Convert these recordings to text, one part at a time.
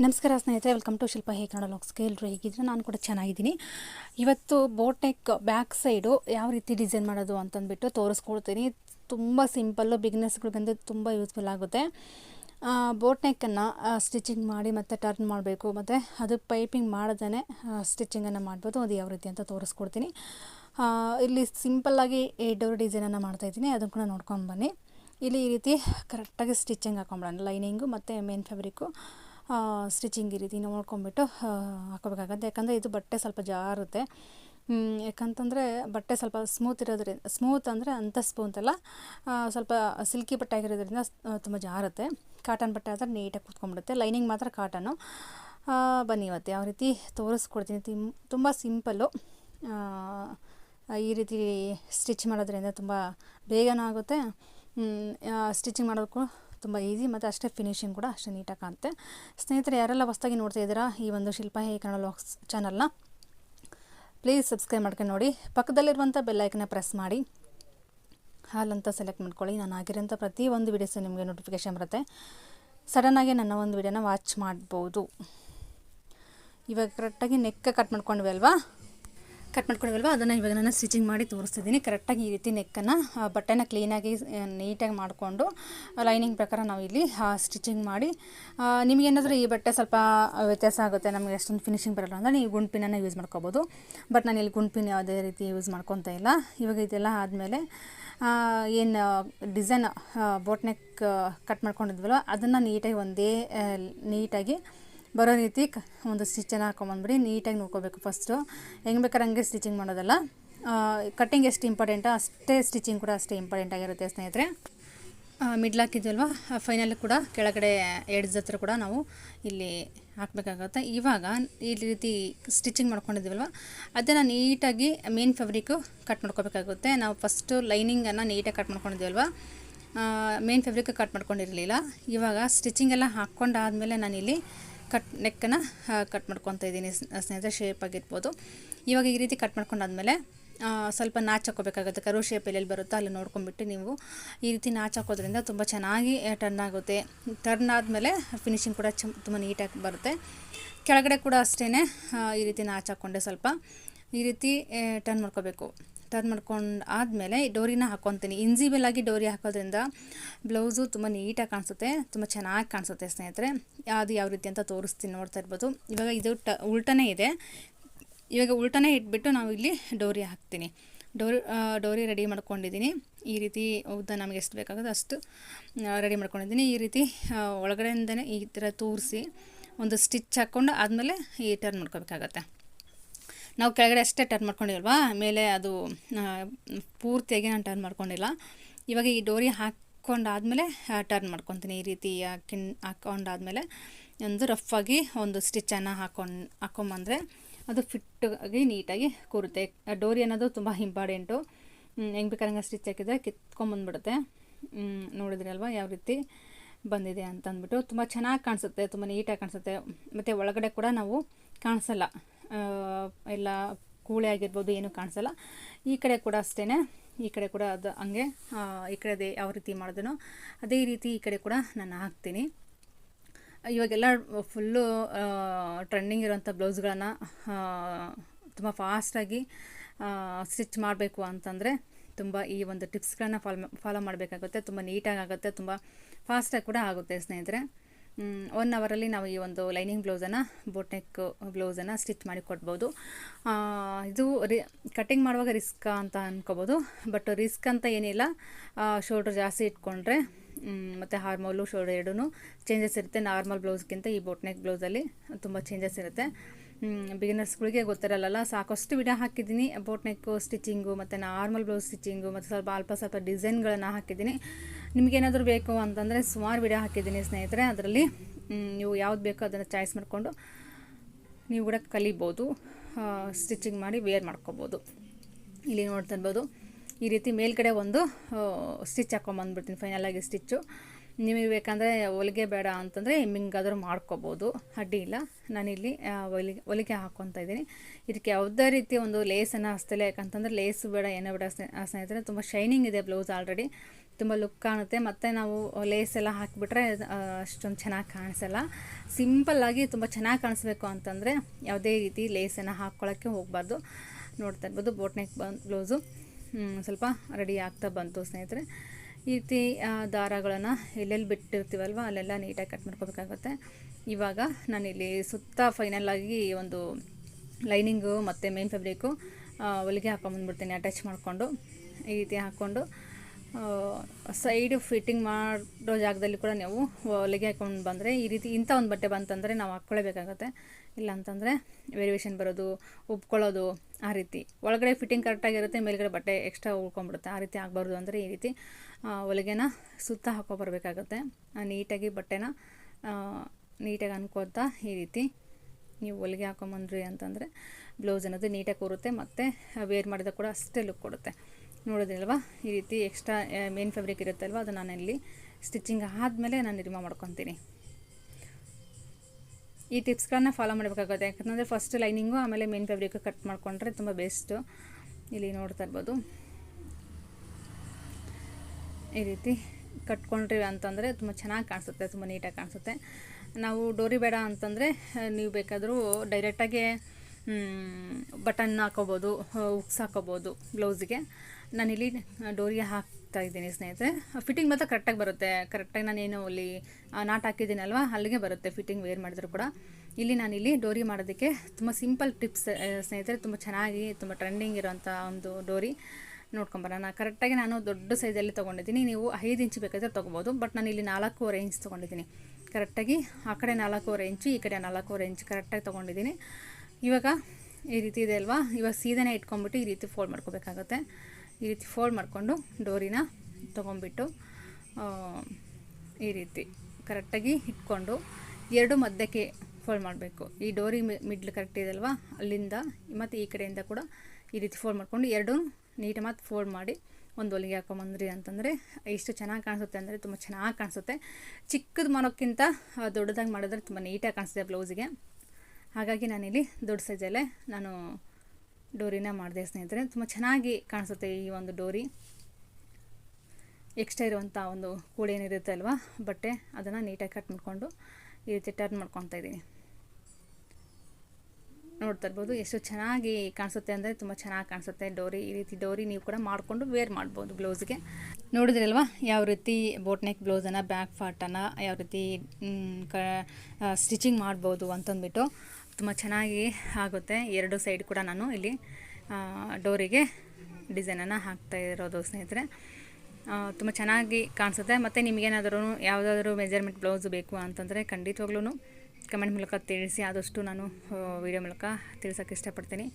ನಮಸ್ಕಾರ ಸ್ನೇಹಿತರೆ welcome to Shilpa ಹೇ ಕನ್ನಡ ಲಾಕ್ಸ್ ಎಲ್ಲರೂ ಹೇಗಿದ್ರೆ ನಾನು ಕೂಡ ಚೆನ್ನಾಗಿದ್ದೀನಿ. ಇವತ್ತು ಬೋಟ್ನೆಕ್ ಬ್ಯಾಕ್ ಸೈಡು ಯಾವ ರೀತಿ ಡಿಸೈನ್ ಮಾಡೋದು ಅಂತಂದ್ಬಿಟ್ಟು ತೋರಿಸ್ಕೊಡ್ತೀನಿ. ತುಂಬ ಸಿಂಪಲ್ಲು ಬಿಗ್ನೆಸ್ಗಳಿಗಂದ್ರೆ ತುಂಬ ಯೂಸ್ಫುಲ್ ಆಗುತ್ತೆ. ಬೋಟ್ನೆಕ್ಕನ್ನು ಸ್ಟಿಚಿಂಗ್ ಮಾಡಿ ಮತ್ತು ಟರ್ನ್ ಮಾಡಬೇಕು. ಮತ್ತು ಅದು ಪೈಪಿಂಗ್ ಮಾಡದೇ ಸ್ಟಿಚಿಂಗನ್ನು ಮಾಡ್ಬೋದು. ಅದು ಯಾವ ರೀತಿ ಅಂತ ತೋರಿಸ್ಕೊಡ್ತೀನಿ. ಇಲ್ಲಿ ಸಿಂಪಲ್ಲಾಗಿ ಈ ಡೋರ್ ಡಿಸೈನನ್ನು ಮಾಡ್ತಾಯಿದ್ದೀನಿ ಅದನ್ನು ಕೂಡ ನೋಡ್ಕೊಂಡು ಬನ್ನಿ. ಇಲ್ಲಿ ಈ ರೀತಿ ಕರೆಕ್ಟಾಗಿ ಸ್ಟಿಚಿಂಗ್ ಹಾಕೊಂಬಿಡೋಣ ಲೈನಿಂಗು ಮತ್ತು ಮೇನ್ ಫ್ಯಾಬ್ರಿಕ್ಕು ಸ್ಟಿಚಿಂಗ್ ಈ ರೀತಿ ನೋಡ್ಕೊಂಬಿಟ್ಟು ಹಾಕೋಬೇಕಾಗತ್ತೆ ಯಾಕಂದರೆ ಇದು ಬಟ್ಟೆ ಸ್ವಲ್ಪ ಜಾರುತ್ತೆ. ಯಾಕಂತಂದರೆ ಬಟ್ಟೆ ಸ್ವಲ್ಪ ಸ್ಮೂತ್ ಇರೋದ್ರಿಂದ ಸ್ಮೂತ್ ಅಂದರೆ ಅಂಥ ಸ್ಮೂತ್ ಅಲ್ಲ ಸ್ವಲ್ಪ ಸಿಲ್ಕಿ ಬಟ್ಟೆ ಆಗಿರೋದ್ರಿಂದ ತುಂಬ ಜಾರುತ್ತೆ. ಕಾಟನ್ ಬಟ್ಟೆ ಆದರೆ ನೀಟಾಗಿ ಕೂತ್ಕೊಂಡ್ಬಿಡುತ್ತೆ. ಲೈನಿಂಗ್ ಮಾತ್ರ ಕಾಟನ್ನು ಬನ್ನಿ ಇವತ್ತು, ಯಾವ ರೀತಿ ತೋರಿಸ್ಕೊಡ್ತೀನಿ. ತಿಮ್, ತುಂಬ ಸಿಂಪಲ್ಲು ಈ ರೀತಿ ಸ್ಟಿಚ್ ಮಾಡೋದ್ರಿಂದ ತುಂಬ ಬೇಗನೂ ಆಗುತ್ತೆ. ಸ್ಟಿಚಿಂಗ್ ಮಾಡೋದಕ್ಕೂ ತುಂಬ ಈಸಿ ಮತ್ತು ಅಷ್ಟೇ ಫಿನಿಶಿಂಗ್ ಕೂಡ ಅಷ್ಟೇ ನೀಟಾಗಿ ಕಾಣುತ್ತೆ. ಸ್ನೇಹಿತರೆ, ಯಾರೆಲ್ಲ ಹೊಸ್ದಾಗಿ ನೋಡ್ತಾ ಇದ್ದೀರಾ ಈ ಒಂದು ಶಿಲ್ಪ ಹೇ ಕನ್ನಡ ಲಾಕ್ಸ್ ಚಾನಲ್ನ, ಪ್ಲೀಸ್ ಸಬ್ಸ್ಕ್ರೈಬ್ ಮಾಡ್ಕೊಂಡು ನೋಡಿ. ಪಕ್ಕದಲ್ಲಿರುವಂಥ ಬೆಲ್ಲೈಕನ್ನ ಪ್ರೆಸ್ ಮಾಡಿ. ಹಾಲಂತ ಸೆಲೆಕ್ಟ್ ಮಾಡ್ಕೊಳ್ಳಿ. ನಾನು ಆಗಿರೋಂಥ ಪ್ರತಿ ಒಂದು ವೀಡಿಯೋಸ್ ನಿಮಗೆ ನೋಟಿಫಿಕೇಷನ್ ಬರುತ್ತೆ. ಸಡನ್ನಾಗಿ ನನ್ನ ಒಂದು ವೀಡಿಯೋನ ವಾಚ್ ಮಾಡ್ಬೋದು. ಇವಾಗ ಕರೆಕ್ಟಾಗಿ ನೆಕ್ಕ ಕಟ್ ಮಾಡ್ಕೊಂಡ್ವಿ ಅಲ್ವಾ? ಕಟ್ ಮಾಡ್ಕೊಂಡಿವಲ್ವ? ಅದನ್ನು ಇವಾಗ ನಾನು ಸ್ಟಿಚಿಂಗ್ ಮಾಡಿ ತೋರಿಸ್ತಿದ್ದೀನಿ. ಕರೆಕ್ಟಾಗಿ ಈ ರೀತಿ ನೆಕ್ಕನ್ನು ಬಟ್ಟೆನ ಕ್ಲೀನಾಗಿ ನೀಟಾಗಿ ಮಾಡಿಕೊಂಡು ಲೈನಿಂಗ್ ಪ್ರಕಾರ ನಾವು ಇಲ್ಲಿ ಸ್ಟಿಚಿಂಗ್ ಮಾಡಿ ನಿಮಗೇನಾದರೂ ಈ ಬಟ್ಟೆ ಸ್ವಲ್ಪ ವ್ಯತ್ಯಾಸ ಆಗುತ್ತೆ, ನಮಗೆ ಅಷ್ಟೊಂದು ಫಿನಿಶಿಂಗ್ ಬರಲ್ಲ ಅಂದರೆ ನೀವು ಗುಂಡ್ಪಿನನ್ನು ಯೂಸ್ ಮಾಡ್ಕೋಬೋದು. ಬಟ್ ನಾನು ಇಲ್ಲಿ ಗುಂಡ್ಪಿನ ಯಾವುದೇ ರೀತಿ ಯೂಸ್ ಮಾಡ್ಕೊತಾ ಇಲ್ಲ. ಇವಾಗ ಇದೆಲ್ಲ ಆದಮೇಲೆ ಏನು ಡಿಸೈನ್ ಬೋಟ್ ನೆಕ್ ಕಟ್ ಮಾಡ್ಕೊಂಡಿದ್ವಲ್ಲ ಅದನ್ನು ನೀಟಾಗಿ ಒಂದೇ ನೀಟಾಗಿ ಬರೋ ರೀತಿ ಕ ಒಂದು ಸ್ಟಿಚನ್ನು ಹಾಕೊಂಬಂದ್ಬಿಡಿ, ನೀಟಾಗಿ ನೋಡ್ಕೋಬೇಕು ಫಸ್ಟು ಹೆಂಗೆ ಬೇಕಾದ್ರೆ ಹಂಗೆ ಸ್ಟಿಚಿಂಗ್ ಮಾಡೋದಲ್ಲ. ಕಟ್ಟಿಂಗ್ ಎಷ್ಟು ಇಂಪಾರ್ಟೆಂಟೋ ಅಷ್ಟೇ ಸ್ಟಿಚಿಂಗ್ ಕೂಡ ಅಷ್ಟೇ ಇಂಪಾರ್ಟೆಂಟ್ ಆಗಿರುತ್ತೆ ಸ್ನೇಹಿತರೆ. ಮಿಡ್ಲ್ ಹಾಕಿದ್ವಲ್ವ? ಫೈನಲ್ ಕೂಡ ಕೆಳಗಡೆ ಎಡ್ಜ್ ಹತ್ರ ಕೂಡ ನಾವು ಇಲ್ಲಿ ಹಾಕಬೇಕಾಗುತ್ತೆ. ಇವಾಗ ಈ ರೀತಿ ಸ್ಟಿಚಿಂಗ್ ಮಾಡ್ಕೊಂಡಿದ್ದೀವಲ್ವ ಅದನ್ನು ನೀಟಾಗಿ ಮೇನ್ ಫ್ಯಾಬ್ರಿಕ್ಕು ಕಟ್ ಮಾಡ್ಕೋಬೇಕಾಗುತ್ತೆ. ನಾವು ಫಸ್ಟು ಲೈನಿಂಗನ್ನು ನೀಟಾಗಿ ಕಟ್ ಮಾಡ್ಕೊಂಡಿದ್ದೀವಲ್ವ ಮೇನ್ ಫ್ಯಾಬ್ರಿಕ್ ಕಟ್ ಮಾಡ್ಕೊಂಡಿರಲಿಲ್ಲ. ಇವಾಗ ಸ್ಟಿಚಿಂಗ್ ಎಲ್ಲ ಹಾಕ್ಕೊಂಡಾದಮೇಲೆ ನಾನಿಲ್ಲಿ ಕಟ್ ನೆಕ್ಕನ್ನು ಕಟ್ ಮಾಡ್ಕೊತ ಇದ್ದೀನಿ ಸ್ನೇಹಿತರೆ ಶೇಪ್ ಆಗಿರ್ಬೋದು. ಇವಾಗ ಈ ರೀತಿ ಕಟ್ ಮಾಡ್ಕೊಂಡಾದ್ಮೇಲೆ ಸ್ವಲ್ಪ ನಾಚ್ ಹಾಕೋಬೇಕಾಗುತ್ತೆ ಕರು ಶೇಪ್ ಎಲ್ಲೆಲ್ಲಿ ಬರುತ್ತೋ ಅಲ್ಲಿ ನೋಡ್ಕೊಂಬಿಟ್ಟು ನೀವು ಈ ರೀತಿ ನಾಚ್ ಹಾಕೋದ್ರಿಂದ ತುಂಬ ಚೆನ್ನಾಗಿ ಟರ್ನ್ ಆಗುತ್ತೆ. ಟರ್ನ್ ಆದಮೇಲೆ ಫಿನಿಶಿಂಗ್ ಕೂಡ ಚ, ತುಂಬ ನೀಟಾಗಿ ಬರುತ್ತೆ. ಕೆಳಗಡೆ ಕೂಡ ಅಷ್ಟೇ ಈ ರೀತಿ ನಾಚ್ ಹಾಕ್ಕೊಂಡೆ ಸ್ವಲ್ಪ ಈ ರೀತಿ ಟರ್ನ್ ಮಾಡ್ಕೋಬೇಕು. ಟರ್ನ್ ಮಾಡ್ಕೊಂಡು ಆದಮೇಲೆ ಡೋರಿನ ಹಾಕ್ಕೊತೀನಿ ಇನ್ಸಿಬಲ್ ಆಗಿ ಡೋರಿ ಹಾಕೋದ್ರಿಂದ ಬ್ಲೌಸು ತುಂಬ ನೀಟಾಗಿ ಕಾಣಿಸುತ್ತೆ, ತುಂಬ ಚೆನ್ನಾಗಿ ಕಾಣಿಸುತ್ತೆ ಸ್ನೇಹಿತರೆ. ಅದು ಯಾವ ರೀತಿ ಅಂತ ತೋರಿಸ್ತೀನಿ ನೋಡ್ತಾ ಇರ್ಬೋದು. ಇವಾಗ ಇದು ಟ, ಉಲ್ಟನೇ ಇದೆ. ಇವಾಗ ಉಲ್ಟನೇ ಇಟ್ಬಿಟ್ಟು ನಾವು ಇಲ್ಲಿ ಡೋರಿ ಹಾಕ್ತೀನಿ. ಡೋರಿ ಡೋರಿ ರೆಡಿ ಮಾಡ್ಕೊಂಡಿದ್ದೀನಿ. ಈ ರೀತಿ ಉದ್ದ ನಮಗೆ ಎಷ್ಟು ಬೇಕಾಗುತ್ತೆ ಅಷ್ಟು ರೆಡಿ ಮಾಡ್ಕೊಂಡಿದ್ದೀನಿ. ಈ ರೀತಿ ಒಳಗಡೆಯಿಂದನೇ ಈ ಥರ ತೋರಿಸಿ ಒಂದು ಸ್ಟಿಚ್ ಹಾಕ್ಕೊಂಡು ಆದಮೇಲೆ ಈ ಟರ್ನ್ ಮಾಡ್ಕೋಬೇಕಾಗತ್ತೆ. ನಾವು ಕೆಳಗಡೆ ಅಷ್ಟೇ ಟರ್ನ್ ಮಾಡ್ಕೊಂಡಿಲ್ವಾ? ಮೇಲೆ ಅದು ಪೂರ್ತಿಯಾಗಿ ನಾನು ಟರ್ನ್ ಮಾಡ್ಕೊಂಡಿಲ್ಲ. ಇವಾಗ ಈ ಡೋರಿ ಹಾಕ್ಕೊಂಡಾದಮೇಲೆ ಟರ್ನ್ ಮಾಡ್ಕೊತೀನಿ. ಈ ರೀತಿ ಹಾಕಿನ್, ಹಾಕ್ಕೊಂಡಾದ್ಮೇಲೆ ಒಂದು ರಫ್ಫಾಗಿ ಒಂದು ಸ್ಟಿಚ್ಚನ್ನು ಹಾಕೊಂಡು, ಹಾಕೊಂಬಂದರೆ ಅದು ಫಿಟ್ಟಾಗಿ ನೀಟಾಗಿ ಕೂರುತ್ತೆ. ಡೋರಿ ಅನ್ನೋದು ತುಂಬ ಇಂಪಾರ್ಟೆಂಟು. ಹೆಂಗೆ ಬೇಕಾದಂಗೆ ಸ್ಟಿಚ್ ಹಾಕಿದರೆ ಕಿತ್ಕೊಂಬಂದ್ಬಿಡುತ್ತೆ. ನೋಡಿದ್ರಲ್ವ ಯಾವ ರೀತಿ ಬಂದಿದೆ ಅಂತ ಅಂದ್ಬಿಟ್ಟು ತುಂಬ ಚೆನ್ನಾಗಿ ಕಾಣಿಸುತ್ತೆ, ತುಂಬ ನೀಟಾಗಿ ಕಾಣಿಸುತ್ತೆ. ಮತ್ತು ಒಳಗಡೆ ಕೂಡ ನಾವು ಕಾಣಿಸಲ್ಲ. ಎಲ್ಲ ಕೂಳೆ ಆಗಿರ್ಬೋದು, ಏನೂ ಕಾಣಿಸಲ್ಲ. ಈ ಕಡೆ ಕೂಡ ಅಷ್ಟೇ ಈ ಕಡೆ ಕೂಡ ಅದು ಹಂಗೆ. ಈ ಕಡೆ ಯಾವ ರೀತಿ ಮಾಡಿದನೋ, ಅದೇ ರೀತಿ ಈ ಕಡೆ ಕೂಡ ನಾನು ಹಾಕ್ತೀನಿ. ಇವಾಗೆಲ್ಲ ಫುಲ್ಲು ಟ್ರೆಂಡಿಂಗ್ ಇರೋಂಥ ಬ್ಲೌಸ್ಗಳನ್ನು ತುಂಬ ಫಾಸ್ಟಾಗಿ ಸ್ಟಿಚ್ ಮಾಡಬೇಕು ಅಂತಂದರೆ ತುಂಬ ಈ ಒಂದು ಟಿಪ್ಸ್ಗಳನ್ನ ಫಾಲೋ ಫಾಲೋ ಮಾಡಬೇಕಾಗುತ್ತೆ. ತುಂಬ ನೀಟಾಗಿ ಆಗುತ್ತೆ. ತುಂಬ ಫಾಸ್ಟಾಗಿ ಕೂಡ ಆಗುತ್ತೆ ಸ್ನೇಹಿತರೆ. ಒನ್ ಅವರಲ್ಲಿ ನಾವು ಈ ಒಂದು ಲೈನಿಂಗ್ ಬ್ಲೌಸನ್ನು ಬೋಟ್ನೆಕ್ ಬ್ಲೌಸನ್ನು ಸ್ಟಿಚ್ ಮಾಡಿ ಕೊಡ್ಬೋದು. ಇದು ರಿ ಕಟ್ಟಿಂಗ್ ಮಾಡುವಾಗ ರಿಸ್ಕ್ ಅಂತ ಅಂದ್ಕೋಬೋದು ಬಟ್ ರಿಸ್ಕ್ ಅಂತ ಏನಿಲ್ಲ. ಶೋಲ್ಡ್ರ್ ಜಾಸ್ತಿ ಇಟ್ಕೊಂಡ್ರೆ ಮತ್ತು ಹಾರ್ಮೋಲು ಶೋಲ್ಡರ್ ಎರಡೂ ಚೇಂಜಸ್ ಇರುತ್ತೆ. ನಾರ್ಮಲ್ ಬ್ಲೌಸ್ಗಿಂತ ಈ ಬೋಟ್ನೆಕ್ ಬ್ಲೌಸಲ್ಲಿ ತುಂಬ ಚೇಂಜಸ್ ಇರುತ್ತೆ. ಬಿಗಿನರ್ಸ್ಗಳಿಗೆ ಗೊತ್ತಿರಲ್ಲ ಸಾಕಷ್ಟು ವಿಡಿಯೋ ಹಾಕಿದ್ದೀನಿ. ಬೋಟ್ನೆಕ್ಕು ಸ್ಟಿಚಿಂಗು ಮತ್ತು ನಾರ್ಮಲ್ ಬ್ಲೌಸ್ ಸ್ಟಿಚಿಂಗು ಮತ್ತು ಸ್ವಲ್ಪ, ಅಲ್ಪ ಸ್ವಲ್ಪ ಡಿಸೈನ್ಗಳನ್ನು ಹಾಕಿದ್ದೀನಿ. ನಿಮಗೇನಾದರೂ ಬೇಕು ಅಂತಂದರೆ ಸುಮಾರು ವಿಡಿಯೋ ಹಾಕಿದ್ದೀನಿ ಸ್ನೇಹಿತರೆ. ಅದರಲ್ಲಿ ನೀವು ಯಾವ್ದು ಬೇಕೋ ಅದನ್ನು ಚಾಯ್ಸ್ ಮಾಡಿಕೊಂಡು ನೀವು ಕೂಡ ಕಲಿಬೋದು. ಸ್ಟಿಚಿಂಗ್ ಮಾಡಿ ವೇರ್ ಮಾಡ್ಕೋಬೋದು. ಇಲ್ಲಿ ನೋಡ್ತಾ ಇರ್ಬೋದು ಈ ರೀತಿ ಮೇಲ್ಗಡೆ ಒಂದು ಸ್ಟಿಚ್ ಹಾಕೊಂಬಂದ್ಬಿಡ್ತೀನಿ ಫೈನಲಾಗಿ ಸ್ಟಿಚ್ಚು ನಿಮಗೆ ಬೇಕಂದರೆ ಹೊಲಿಗೆ ಬೇಡ ಅಂತಂದರೆ ಹೆಮ್ಮಿಂಗಾದರೂ ಮಾಡ್ಕೋಬೋದು. ಅಡ್ಡಿ ಇಲ್ಲ. ನಾನಿಲ್ಲಿ ಹೊಲಿ, ಹೊಲಿಗೆ ಹಾಕ್ಕೊತಾ ಇದ್ದೀನಿ. ಇದಕ್ಕೆ ಯಾವುದೇ ರೀತಿ ಒಂದು ಲೇಸನ್ನು ಹಚ್ತಿಲ್ಲ ಯಾಕಂತಂದರೆ ಲೇಸು ಬೇಡ, ಏನೋ ಬೇಡ ಸ್ನೇಹಿತರೆ, ತುಂಬ ಶೈನಿಂಗ್ ಇದೆ ಬ್ಲೌಸ್ ಆಲ್ರೆಡಿ ತುಂಬ ಲುಕ್ ಕಾಣುತ್ತೆ. ಮತ್ತು ನಾವು ಲೇಸ್ ಎಲ್ಲ ಹಾಕಿಬಿಟ್ರೆ ಅಷ್ಟೊಂದು ಚೆನ್ನಾಗಿ ಕಾಣಿಸಲ್ಲ. ಸಿಂಪಲ್ಲಾಗಿ ತುಂಬ ಚೆನ್ನಾಗಿ ಕಾಣಿಸ್ಬೇಕು ಅಂತಂದರೆ ಯಾವುದೇ ರೀತಿ ಲೇಸನ್ನು ಹಾಕ್ಕೊಳ್ಳೋಕ್ಕೆ ಹೋಗಬಾರ್ದು. ನೋಡ್ತಾ ಇರ್ಬೋದು, ಬೋಟ್ ಬಂದು ಬ್ಲೌಸು ಸ್ವಲ್ಪ ರೆಡಿ ಆಗ್ತಾ ಬಂತು ಸ್ನೇಹಿತರೆ. ಈ ರೀತಿ ದಾರಗಳನ್ನು ಎಲ್ಲೆಲ್ಲಿ ಬಿಟ್ಟಿರ್ತೀವಲ್ವ, ಅಲ್ಲೆಲ್ಲ ನೀಟಾಗಿ ಕಟ್ ಮಾಡ್ಕೋಬೇಕಾಗುತ್ತೆ. ಇವಾಗ ನಾನಿಲ್ಲಿ ಸುತ್ತ ಫೈನಲಾಗಿ ಒಂದು ಲೈನಿಂಗು ಮತ್ತು ಮೇನ್ ಫ್ಯಾಬ್ರಿಕ್ಕು ಹೊಲಿಗೆ ಹಾಕೊಂಬಂದ್ಬಿಡ್ತೀನಿ ಅಟ್ಯಾಚ್ ಮಾಡಿಕೊಂಡು. ಈ ರೀತಿ ಹಾಕ್ಕೊಂಡು ಸೈಡ್ ಫಿಟ್ಟಿಂಗ್ ಮಾಡೋ ಜಾಗದಲ್ಲಿ ಕೂಡ ನೀವು ಹೊಲಿಗೆ ಹಾಕೊಂಡು ಬಂದರೆ ಈ ರೀತಿ ಇಂಥ ಒಂದು ಬಟ್ಟೆ ಬಂತಂದರೆ ನಾವು ಹಾಕ್ಕೊಳ್ಳೇಬೇಕಾಗತ್ತೆ ಇಲ್ಲ ಅಂತಂದರೆ ವೇರಿಯೇಷನ್ ಬರೋದು, ಉಪ್ಕೊಳ್ಳೋದು, ಆ ರೀತಿ. ಒಳಗಡೆ ಫಿಟ್ಟಿಂಗ್ ಕರೆಕ್ಟಾಗಿರುತ್ತೆ ಮೇಲ್ಗಡೆ ಬಟ್ಟೆ ಎಕ್ಸ್ಟ್ರಾ ಉಳ್ಕೊಂಬಿಡುತ್ತೆ ಆ ರೀತಿ ಆಗಬಾರ್ದು ಅಂದರೆ ಈ ರೀತಿ ಹೊಲಿಗೆನ ಸುತ್ತ ಹಾಕೋಬರ್ಬೇಕಾಗತ್ತೆ ನೀಟಾಗಿ ಬಟ್ಟೆನ ನೀಟಾಗಿ ಅನ್ಕೋತಾ ಈ ರೀತಿ ನೀವು ಹೊಲಿಗೆ ಹಾಕೊಂಬಂದ್ರಿ ಅಂತಂದರೆ ಬ್ಲೌಸ್ ಅನ್ನೋದು ನೀಟಾಗಿ ಕೂರುತ್ತೆ, ಮತ್ತು ವೇರ್ ಮಾಡಿದಾಗ ಕೂಡ ಅಷ್ಟೇ ಲುಕ್ ಕೊಡುತ್ತೆ. ನೋಡೋದಿಲ್ವಾ? ಈ ರೀತಿ ಎಕ್ಸ್ಟ್ರಾ ಮೇನ್ ಫ್ಯಾಬ್ರಿಕ್ ಇರುತ್ತಲ್ವ? ಅದು ನಾನು ಇಲ್ಲಿ ಸ್ಟಿಚಿಂಗ್ ಆದಮೇಲೆ ನಾನು ರಿಮೂವ್ ಮಾಡ್ಕೊತೀನಿ. ಈ ಟಿಪ್ಸ್ಗಳನ್ನ ಫಾಲೋ ಮಾಡಬೇಕಾಗುತ್ತೆ. ಯಾಕಂದರೆ ಫಸ್ಟ್ ಲೈನಿಂಗು ಆಮೇಲೆ ಮೇನ್ ಫ್ಯಾಬ್ರಿಕ್ ಕಟ್ ಮಾಡಿಕೊಂಡ್ರೆ ತುಂಬ ಬೆಸ್ಟು ಇಲ್ಲಿ ನೋಡ್ತಾ ಇರ್ಬೋದು. ಈ ರೀತಿ ಕಟ್ಕೊಂಡ್ರಿ ಅಂತಂದರೆ ತುಂಬ ಚೆನ್ನಾಗಿ ಕಾಣಿಸುತ್ತೆ, ತುಂಬ ನೀಟಾಗಿ ಕಾಣಿಸುತ್ತೆ. ನಾವು ಡೋರಿ ಬೇಡ ಅಂತಂದರೆ ನೀವು ಬೇಕಾದರೂ ಡೈರೆಕ್ಟಾಗಿ ಬಟನ್ ಹಾಕೋಬೋದು ಉಕ್ಸ್ ಹಾಕೋಬೋದು ಬ್ಲೌಸಿಗೆ ನಾನಿಲ್ಲಿ ಡೋರಿ ಹಾಕ್ತಾ ಇದ್ದೀನಿ ಸ್ನೇಹಿತರೆ. ಫಿಟ್ಟಿಂಗ್ ಮಾತ್ರ ಕರೆಕ್ಟಾಗಿ ಬರುತ್ತೆ. ಕರೆಕ್ಟಾಗಿ ನಾನೇನು ಅಲ್ಲಿ ನಾಟ್ ಹಾಕಿದ್ದೀನಲ್ವ? ಅಲ್ಲಿಗೆ ಬರುತ್ತೆ ಫಿಟ್ಟಿಂಗ್ ವೇರ್ ಮಾಡಿದ್ರು ಕೂಡ. ಇಲ್ಲಿ ನಾನಿಲ್ಲಿ ಡೋರಿ ಮಾಡೋದಕ್ಕೆ ತುಂಬ ಸಿಂಪಲ್ ಟಿಪ್ಸ್ ಸ್ನೇಹಿತರೆ. ತುಂಬ ಚೆನ್ನಾಗಿ, ತುಂಬ ಟ್ರೆಂಡಿಂಗ್ ಇರೋಂಥ ಒಂದು ಡೋರಿ ನೋಡ್ಕೊಂಬರೋಣ. ಕರೆಕ್ಟಾಗಿ ನಾನು ದೊಡ್ಡ ಸೈಜಲ್ಲಿ ತೊಗೊಂಡಿದ್ದೀನಿ. ನೀವು ಐದು ಇಂಚು ಬೇಕಾದರೆ ತೊಗೋಬೋದು. ಬಟ್ ನಾನು ಇಲ್ಲಿ ನಾಲ್ಕೂವರೆ ಇಂಚ್ ತೊಗೊಂಡಿದ್ದೀನಿ. ಕರೆಕ್ಟಾಗಿ ಆ ಕಡೆ ನಾಲ್ಕೂವರೆ ಇಂಚು ಈ ಕಡೆ ನಾಲ್ಕೂವರೆ ಇಂಚ್ ಕರೆಕ್ಟಾಗಿ ತೊಗೊಂಡಿದ್ದೀನಿ. ಇವಾಗ ಈ ರೀತಿ ಇದೆ ಅಲ್ವಾ? ಇವಾಗ ಸೀದನೇ ಇಟ್ಕೊಂಡ್ಬಿಟ್ಟು ಈ ರೀತಿ ಫೋಲ್ಡ್ ಮಾಡ್ಕೋಬೇಕಾಗತ್ತೆ. ಈ ರೀತಿ ಫೋಲ್ಡ್ ಮಾಡಿಕೊಂಡು ಡೋರಿನ ತೊಗೊಂಬಿಟ್ಟು ಈ ರೀತಿ ಕರೆಕ್ಟಾಗಿ ಇಟ್ಕೊಂಡು ಎರಡು ಮಧ್ಯಕ್ಕೆ ಫೋಲ್ಡ್ ಮಾಡಬೇಕು. ಈ ಡೋರಿ ಮಿಡ್ಲ್ ಕರೆಕ್ಟ್ ಇದೆಯಲ್ವಾ ಅಲ್ಲಿಂದ ಮತ್ತು ಈ ಕಡೆಯಿಂದ ಕೂಡ ಈ ರೀತಿ ಫೋಲ್ಡ್ ಮಾಡಿಕೊಂಡು ಎರಡು ನೀಟ್ ಮತ್ತು ಫೋಲ್ಡ್ ಮಾಡಿ ಒಂದು ಹೊಲಿಗೆ ಹಾಕೊಂಬಂದ್ರಿ ಅಂತಂದರೆ ಎಷ್ಟು ಚೆನ್ನಾಗಿ ಕಾಣಿಸುತ್ತೆ ಅಂದರೆ ತುಂಬ ಚೆನ್ನಾಗಿ ಕಾಣಿಸುತ್ತೆ. ಚಿಕ್ಕದು ಮಾಡೋಕ್ಕಿಂತ ದೊಡ್ಡದಾಗಿ ಮಾಡಿದ್ರೆ ತುಂಬ ನೀಟಾಗಿ ಕಾಣಿಸುತ್ತೆ ಬ್ಲೌಸಿಗೆ. ಹಾಗಾಗಿ ನಾನಿಲ್ಲಿ ದೊಡ್ಡ ಸೈಜಲ್ಲೇ ನಾನು ಡೋರಿನ ಮಾಡಿದೆ ಸ್ನೇಹಿತರೆ. ತುಂಬ ಚೆನ್ನಾಗಿ ಕಾಣಿಸುತ್ತೆ ಈ ಒಂದು ಡೋರಿ. ಎಕ್ಸ್ಟ್ರಾ ಇರುವಂಥ ಒಂದು ಕೂಳೇನಿರುತ್ತೆ ಅಲ್ವಾ? ಬಟ್ಟೆ, ಅದನ್ನು ನೀಟಾಗಿ ಕಟ್ ಮಾಡಿಕೊಂಡು ಈ ರೀತಿ ಟರ್ನ್ ಮಾಡ್ಕೊತಾ ಇದ್ದೀನಿ ನೋಡ್ತಾ ಇರ್ಬೋದು. ಎಷ್ಟು ಚೆನ್ನಾಗಿ ಕಾಣಿಸುತ್ತೆ ಅಂದರೆ ತುಂಬ ಚೆನ್ನಾಗಿ ಕಾಣಿಸುತ್ತೆ. ಡೋರಿ, ಈ ರೀತಿ ಡೋರಿ ನೀವು ಕೂಡ ಮಾಡಿಕೊಂಡು ವೇರ್ ಮಾಡ್ಬೋದು ಬ್ಲೌಸ್ಗೆ. ನೋಡಿದ್ರಲ್ವಾ? ಯಾವ ರೀತಿ ಬೋಟ್ ನೆಕ್ ಬ್ಲೌಸನ್ನು, ಬ್ಯಾಕ್ ಫಾಟನ್ನು ಯಾವ ರೀತಿ ಕ ಸ್ಟಿಚಿಂಗ್ ಮಾಡ್ಬೋದು ಅಂತಂದ್ಬಿಟ್ಟು ತುಂಬ ಚೆನ್ನಾಗಿ ಆಗುತ್ತೆ. ಎರಡು ಸೈಡ್ ಕೂಡ ನಾನು ಇಲ್ಲಿ ಡೋರಿಗೆ ಡಿಸೈನನ್ನು ಹಾಕ್ತಾ ಇರೋದು ಸ್ನೇಹಿತರೆ. ತುಂಬ ಚೆನ್ನಾಗಿ ಕಾಣಿಸುತ್ತೆ. ಮತ್ತು ನಿಮಗೇನಾದರೂ ಯಾವುದಾದ್ರೂ ಮೆಜರ್ಮೆಂಟ್ ಬ್ಲೌಸ್ ಬೇಕು ಅಂತಂದರೆ ಖಂಡಿತವಾಗ್ಲೂ ಕಮೆಂಟ್ ಮೂಲಕ ತಿಳಿಸಿ, ಆದಷ್ಟು ನಾನು ವಿಡಿಯೋ ಮೂಲಕ ತಿಳಿಸೋಕ್ಕೆ ಇಷ್ಟಪಡ್ತೀನಿ.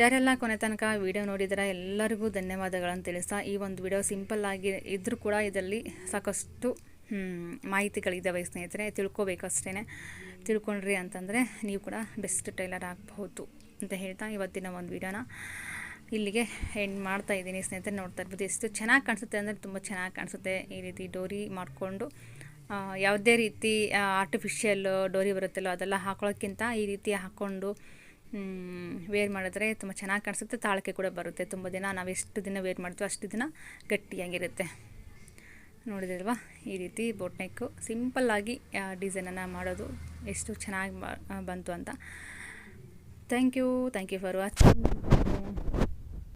ಯಾರೆಲ್ಲ ಕೊನೆ ತನಕ ವಿಡಿಯೋ ನೋಡಿದರ, ಎಲ್ಲರಿಗೂ ಧನ್ಯವಾದಗಳನ್ನು ತಿಳಿಸ್ತಾ, ಈ ಒಂದು ವಿಡಿಯೋ ಸಿಂಪಲ್ ಆಗಿ ಇದ್ದರೂ ಕೂಡ ಇದರಲ್ಲಿ ಸಾಕಷ್ಟು ಮಾಹಿತಿಗಳಿದ್ದಾವೆ ಸ್ನೇಹಿತರೆ. ತಿಳ್ಕೊಬೇಕು ಅಷ್ಟೇ ತಿಳ್ಕೊಂಡ್ರಿ ಅಂತಂದರೆ ನೀವು ಕೂಡ ಬೆಸ್ಟ್ ಟೈಲರ್ ಆಗಬಹುದು ಅಂತ ಹೇಳ್ತಾ ಇವತ್ತಿನ ಒಂದು ವಿಡಿಯೋನ ಇಲ್ಲಿಗೆ ಎಂಡ್ ಮಾಡ್ತಾ ಇದ್ದೀನಿ ಸ್ನೇಹಿತರೆ. ನೋಡ್ತಾ ಇರ್ಬೋದು, ಎಷ್ಟು ಚೆನ್ನಾಗಿ ಕಾಣಿಸುತ್ತೆ ಅಂದರೆ ತುಂಬ ಚೆನ್ನಾಗಿ ಕಾಣಿಸುತ್ತೆ. ಈ ರೀತಿ ಡೋರಿ ಮಾಡಿಕೊಂಡು ಯಾವುದೇ ರೀತಿ ಆರ್ಟಿಫಿಷಿಯಲ್ ಡೋರಿ ಬರುತ್ತಲ್ಲ ಅದೆಲ್ಲ ಹಾಕೊಳ್ಳೋಕ್ಕಿಂತ ಈ ರೀತಿ ಹಾಕ್ಕೊಂಡು ವೇರ್ ಮಾಡಿದ್ರೆ ತುಂಬ ಚೆನ್ನಾಗಿ ಕಾಣಿಸುತ್ತೆ. ತಾಳಕ್ಕೆ ಕೂಡ ಬರುತ್ತೆ. ತುಂಬ ದಿನ ನಾವು ಎಷ್ಟು ದಿನ ವೇರ್ ಮಾಡ್ತೀವೋ ಅಷ್ಟು ದಿನ ಗಟ್ಟಿಯಾಗಿರುತ್ತೆ. ನೋಡಿದಿಲ್ವಾ ಈ ರೀತಿ ಬೋಟ್ನೆಕ್ಕು ಸಿಂಪಲ್ಲಾಗಿ ಡಿಸೈನನ್ನು ಮಾಡೋದು ಎಷ್ಟು ಚೆನ್ನಾಗಿ ಬಂತು ಅಂತ. Thank you thank you for watching